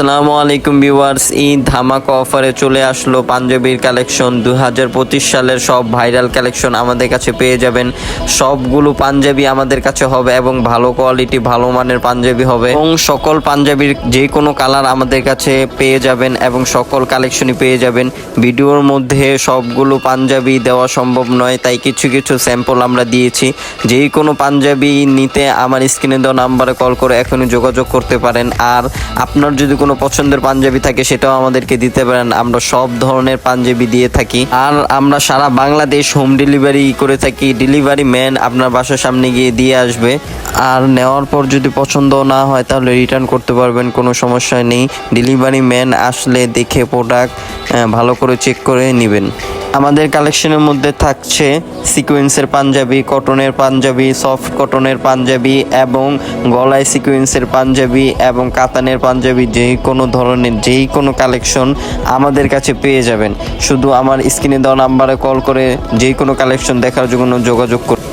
আসসালামু আলাইকুম ভিউয়ার্স ঈদ ধামাকা অফারে চলে আসলো পাঞ্জাবির কালেকশন। দু হাজার পঁচিশ সালের সব ভাইরাল কালেকশন আমাদের কাছে পেয়ে যাবেন। সবগুলো পাঞ্জাবি আমাদের কাছে হবে এবং ভালো কোয়ালিটি, ভালো মানের পাঞ্জাবি হবে। এবং সকল পাঞ্জাবির যে কোনো কালার আমাদের কাছে পেয়ে যাবেন এবং সকল কালেকশনই পেয়ে যাবেন। ভিডিওর মধ্যে সবগুলো পাঞ্জাবি দেওয়া সম্ভব নয়, তাই কিছু কিছু স্যাম্পল আমরা দিয়েছি। যেই কোনো পাঞ্জাবি নিতে আমার স্ক্রিনে দেওয়া নাম্বারে কল করে এখনই যোগাযোগ করতে পারেন। আর আপনার যদি কোনো পছন্দের পাঞ্জাবি থাকে সেটাও আমাদেরকে দিতে পারেন। আমরা সব ধরনের পাঞ্জাবি দিয়ে থাকি। আর আমরা সারা বাংলাদেশ হোম ডেলিভারি করে থাকি। ডেলিভারি ম্যান আপনার বাসার সামনে গিয়ে দিয়ে আসবে। আর নেওয়ার পর যদি পছন্দ না হয় তাহলে রিটার্ন করতে পারবেন, কোনো সমস্যা নেই। ডেলিভারি ম্যান আসলে দেখে প্রোডাক্ট ভালো করে চেক করে নেবেন। আমাদের কালেকশনের মধ্যে থাকছে সিকোয়েন্সের পাঞ্জাবি কটনের পাঞ্জাবি সফট কটনের পাঞ্জাবি এবং গলায় সিকোয়েন্সের পাঞ্জাবি এবং কাতানের পাঞ্জাবি যে কোনো ধরনের যেই কোনো কালেকশন আমাদের কাছে পেয়ে যাবেন। শুধু আমার স্ক্রিনে দেওয়া নাম্বারে কল করে যে কোনো কালেকশন দেখার জন্য যোগাযোগ করুন।